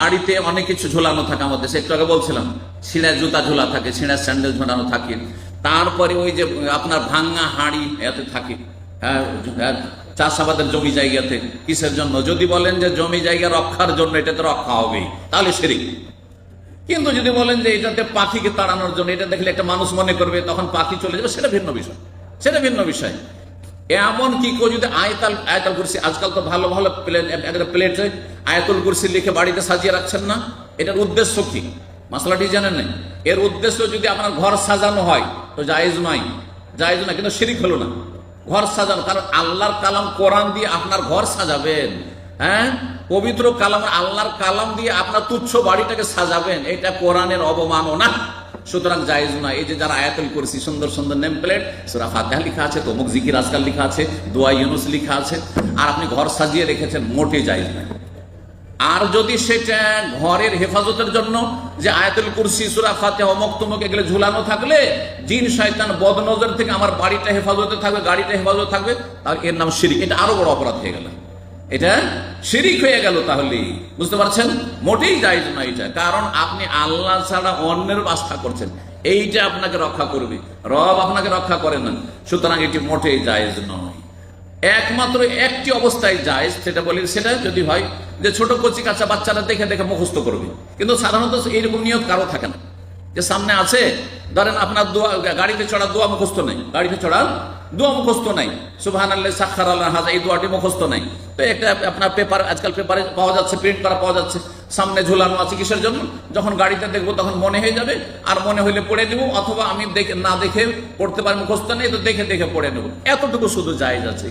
গাড়িতে অনেক কিছু ঝোলানো থাকে আমাদের দেশে একটু আগে বলছিলাম ছিঁড়া জুতা ঝোলা থাকে ছিঁড়া স্যান্ডেল ঝোলানো থাকে। তারপরে ওই যে আপনার ভাঙ্গা হাড়ি এতে থাকে। হ্যাঁ, হ্যাঁ, চাষাবাদের জমি জায়গাতে। কিসের জন্য? যদি বলেন যে জমি জায়গা রক্ষার জন্য এটাতে রক্ষা হবেই তাহলে সেরিক কিন্তু যদি বলেন যে এটাতে পাখিকে তাড়ানোর জন্য এটা দেখলে একটা মানুষ মনে করবে তখন পাখি চলে যাবে সেটা ভিন্ন বিষয়। সেটা ভিন্ন বিষয়। এমন কি কেউ যদি আয়তাল আয়তাল কুরসি, আজকাল তো ভালো ভালো প্লেন একটা প্লেটে আয়াতুল কুরসি লিখে বাড়িতে সাজিয়ে রাখছেন না। এটার উদ্দেশ্য কি? মশলাটি জানেন না এর উদ্দেশ্য যদি আপনার ঘর সাজানো হয়, তো জায়েজ নয়। জায়েজ না কিন্তু শিরিক হলো না। ঘর সাজানো, কারণ আল্লাহর কালাম কোরআন দিয়ে আপনার ঘর সাজাবেন। হ্যাঁ? পবিত্র কালাম আল্লাহর কালাম দিয়ে আপনার তুচ্ছ বাড়িটাকে সাজাবেন। এটা কোরআনের অবমাননা। সুতরাং জায়েজ না এই যে যারা আয়াতুল করছি সুন্দর সুন্দর নেম প্লেট সুরা ফাতিহা লেখা আছে, তমুক জিকির আজকাল লেখা আছে, দোয়া ইউনুস লেখা আছে, আর আপনি ঘর সাজিয়ে রেখেছেন, মোটে জায়েজ না আর যদি সেটা ঘরের হেফাজতের জন্য, যে আয়াতুল কুরসি, সুরা ফাতে অমক তমক, এগুলো ঝুলানো থাকলে, জিন, শয়তান, বদনজর থেকে আমার বাড়িটা হেফাজতে থাকবে, গাড়িটা হেফাজতে থাকবে তাহলে এর নাম শিরিক। এটা আরও বড় অপরাধ হয়ে গেল। এটা শিরিক হয়ে গেল তাহলে। বুঝতে পারছেন? মোটেই জায়জ না এটা। কারণ আপনি আল্লাহ ছাড়া অন্যের আস্থা করছেন। এইটা আপনাকে রক্ষা করবে। রব আপনাকে রক্ষা করে না। সুতরাং এটি মোটেই জায়েজ নয়। একমাত্র একটি অবস্থায় যায় সেটা বলি, সেটা যদি হয় যে ছোট কচি কাঁচা বাচ্চারা দেখে দেখে মুখস্থ করবে। কিন্তু সাধারণত এইরকম নিয়ত কারও থাকে না। যে সামনে আছে ধরেন আপনার দোয়া, গাড়িতে চড়া দোয়া মুখস্থ নাই। গাড়িতে চড়া দোয়া মুখস্থ নাই। সুবহান আল্লাহ সাক্ষার আল্লাহ, হাজা, এই দোয়াটি মুখস্থ নাই। তো একটা আপনার পেপার, আজকাল পেপারে পাওয়া যাচ্ছে, প্রিন্ট করা পাওয়া যাচ্ছে। সামনে ঝুলানো আছে কিসের জন্য? যখন গাড়িতে দেখব তখন মনে হয়ে যাবে, আর মনে হইলে পড়ে দেবো, অথবা আমি দেখে, না দেখে পড়তে পারি, মুখস্থ নেই, তো দেখে দেখে পড়ে নেব। এতটুকু শুধু জায়েজ আছে।